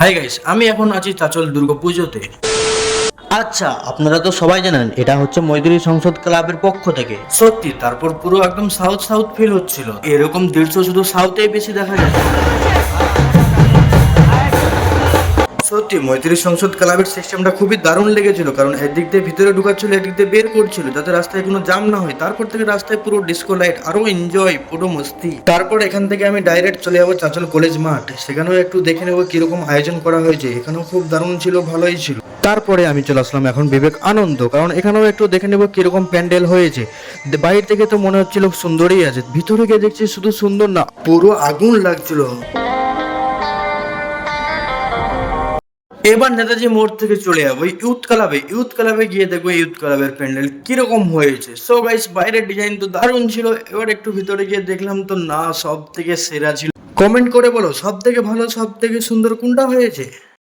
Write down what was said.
Hi guys আমি এখন আছি চাচল দুর্গা পুজোতে। আচ্ছা আপনারা তো সবাই জানেন এটা হচ্ছে মৈত্রী সংসদ ক্লাবের পক্ষ থেকে। সত্যি তারপর পুরো একদম সাউথ সাউথ ফিল হচ্ছিল। এরকম দৃশ্য শুধু সাউথেই বেশি দেখা যায়। সত্যি, মৈত্রী সংসদ ক্লাবের সিস্টেমটা খুবই দারুণ লেগেছিল, কারণ একদিক দিয়ে ভিতরে ঢুকাচ্ছিল একদিক দিয়ে বের করছিল, যাতে রাস্তায় কোনো জাম না হয়। তারপর থেকে রাস্তায় পুরো ডিস্কো লাইট আরও এনজয় পুরো মস্তি। তারপর এখান থেকে আমি ডাইরেক্ট চলে যাব চাঁচল কলেজ মাঠ। সেখানেও একটু দেখে নেব কীরকম আয়োজন করা হয়েছে। এখানেও খুব দারুণ ছিল, ভালোই ছিল। তারপরে আমি চলে আসলাম এখন বিবেক আনন্দ, কারণ এখানেও একটু দেখে নেব কীরকম প্যান্ডেল হয়েছে। বাইরে থেকে তো মনে হচ্ছিল সুন্দরই আছে, ভিতরে গিয়ে দেখছি শুধু সুন্দর না, পুরো আগুন লাগছিল। এবার নেতাজি মোড় থেকে চলে যাব ইউথ ক্লাবে ইউথ ক্লাবে গিয়ে দেখব ইউথ ক্লাবের প্যান্ডেল কীরকম হয়েছে। সো গাইস বাইরের ডিজাইন তো দারুণ ছিল, এবার একটু ভিতরে গিয়ে দেখলাম তো না সব থেকে সেরা ছিল। কমেন্ট করে বলো সব থেকে ভালো সব থেকে সুন্দর কোনটা হয়েছে?